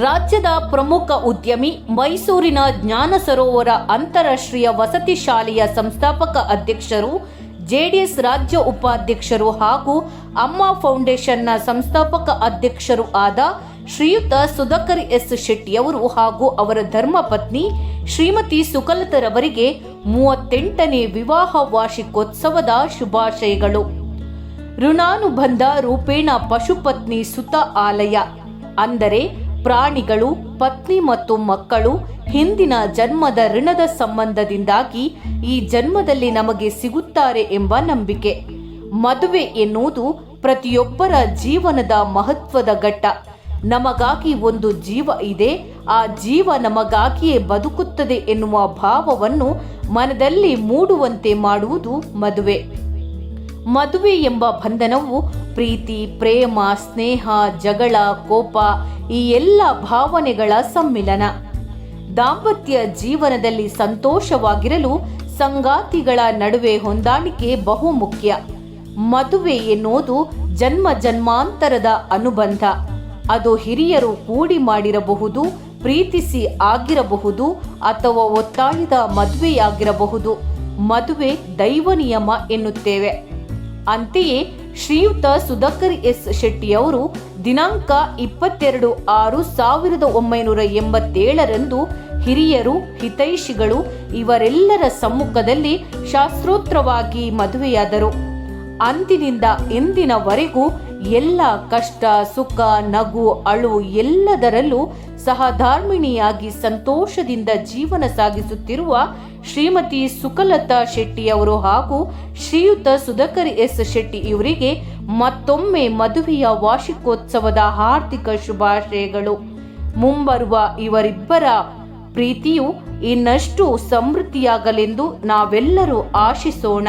ರಾಜ್ಯದ ಪ್ರಮುಖ ಉದ್ಯಮಿ ಮೈಸೂರಿನ ಜ್ಞಾನ ಸರೋವರ ಅಂತಾರಾಷ್ಟ್ರೀಯ ವಸತಿ ಶಾಲೆಯ ಸಂಸ್ಥಾಪಕ ಅಧ್ಯಕ್ಷರು, ಜೆಡಿಎಸ್ ರಾಜ್ಯ ಉಪಾಧ್ಯಕ್ಷರು ಹಾಗೂ ಅಮ್ಮ ಫೌಂಡೇಶನ್ನ ಸಂಸ್ಥಾಪಕ ಅಧ್ಯಕ್ಷರು ಆದ ಶ್ರೀಯುತ ಸುಧಾಕರ್ ಎಸ್ ಶೆಟ್ಟಿಯವರು ಹಾಗೂ ಅವರ ಧರ್ಮಪತ್ನಿ ಶ್ರೀಮತಿ ಸುಕಲತರವರಿಗೆ ಮೂವತ್ತೆಂಟನೇ ವಿವಾಹ ವಾರ್ಷಿಕೋತ್ಸವದ ಶುಭಾಶಯಗಳು. ಋಣಾನುಬಂಧ ರೂಪೇಣ ಪಶುಪತ್ನಿ ಸುತ ಆಲಯ. ಅಂದರೆ ಪ್ರಾಣಿಗಳು, ಪತ್ನಿ ಮತ್ತು ಮಕ್ಕಳು ಹಿಂದಿನ ಜನ್ಮದ ಋಣದ ಸಂಬಂಧದಿಂದಾಗಿ ಈ ಜನ್ಮದಲ್ಲಿ ನಮಗೆ ಸಿಗುತ್ತಾರೆ ಎಂಬ ನಂಬಿಕೆ. ಮದುವೆ ಎನ್ನುವುದು ಪ್ರತಿಯೊಬ್ಬರ ಜೀವನದ ಮಹತ್ವದ ಘಟ್ಟ. ನಮಗಾಗಿ ಒಂದು ಜೀವ ಇದೆ, ಆ ಜೀವ ನಮಗಾಗಿಯೇ ಬದುಕುತ್ತದೆ ಎನ್ನುವ ಭಾವವನ್ನು ಮನದಲ್ಲಿ ಮೂಡುವಂತೆ ಮಾಡುವುದು ಮದುವೆ. ಮದುವೆ ಎಂಬ ಬಂಧನವು ಪ್ರೀತಿ, ಪ್ರೇಮ, ಸ್ನೇಹ, ಜಗಳ, ಕೋಪ ಈ ಎಲ್ಲ ಭಾವನೆಗಳ ಸಮ್ಮಿಲನ. ದಾಂಪತ್ಯ ಜೀವನದಲ್ಲಿ ಸಂತೋಷವಾಗಿರಲು ಸಂಗಾತಿಗಳ ನಡುವೆ ಹೊಂದಾಣಿಕೆ ಬಹುಮುಖ್ಯ. ಮದುವೆ ಎನ್ನುವುದು ಜನ್ಮ ಜನ್ಮಾಂತರದ ಅನುಬಂಧ. ಅದು ಹಿರಿಯರು ಕೂಡಿ ಮಾಡಿರಬಹುದು, ಪ್ರೀತಿಸಿ ಆಗಿರಬಹುದು ಅಥವಾ ಒತ್ತಾಯದ ಮದುವೆಯಾಗಿರಬಹುದು. ಮದುವೆ ದೈವ ನಿಯಮ ಎನ್ನುತ್ತೇವೆ. ಅಂತೆಯೇ ಶ್ರೀಯುತ ಸುಧಾಕರ್ ಎಸ್ ಶೆಟ್ಟಿಯವರು ದಿನಾಂಕ ಇಪ್ಪತ್ತೆರಡು ಆರು ಸಾವಿರದ ಒಂಬೈನೂರ ಎಂಬತ್ತೇಳರಂದು ಹಿರಿಯರು, ಹಿತೈಷಿಗಳು ಇವರೆಲ್ಲರ ಸಮ್ಮುಖದಲ್ಲಿ ಶಾಸ್ತ್ರೋತ್ರವಾಗಿ ಮದುವೆಯಾದರು. ಅಂದಿನಿಂದ ಇಂದಿನವರೆಗೂ ಎಲ್ಲ ಕಷ್ಟ, ಸುಖ, ನಗು, ಅಳು ಎಲ್ಲದರಲ್ಲೂ ಸಹಧಾರ್ಮಿಣಿಯಾಗಿ ಸಂತೋಷದಿಂದ ಜೀವನ ಸಾಗಿಸುತ್ತಿರುವ ಶ್ರೀಮತಿ ಸುಕಲತಾ ಶೆಟ್ಟಿಯವರು ಹಾಗೂ ಶ್ರೀಯುತ ಸುಧಾಕರ್ ಎಸ್ ಶೆಟ್ಟಿ ಇವರಿಗೆ ಮತ್ತೊಮ್ಮೆ ಮದುವೆಯ ವಾರ್ಷಿಕೋತ್ಸವದ ಹಾರ್ದಿಕ ಶುಭಾಶಯಗಳು. ಮುಂಬರುವ ಇವರಿಬ್ಬರ ಪ್ರೀತಿಯು ಇನ್ನಷ್ಟು ಸಮೃದ್ಧಿಯಾಗಲೆಂದು ನಾವೆಲ್ಲರೂ ಆಶಿಸೋಣ.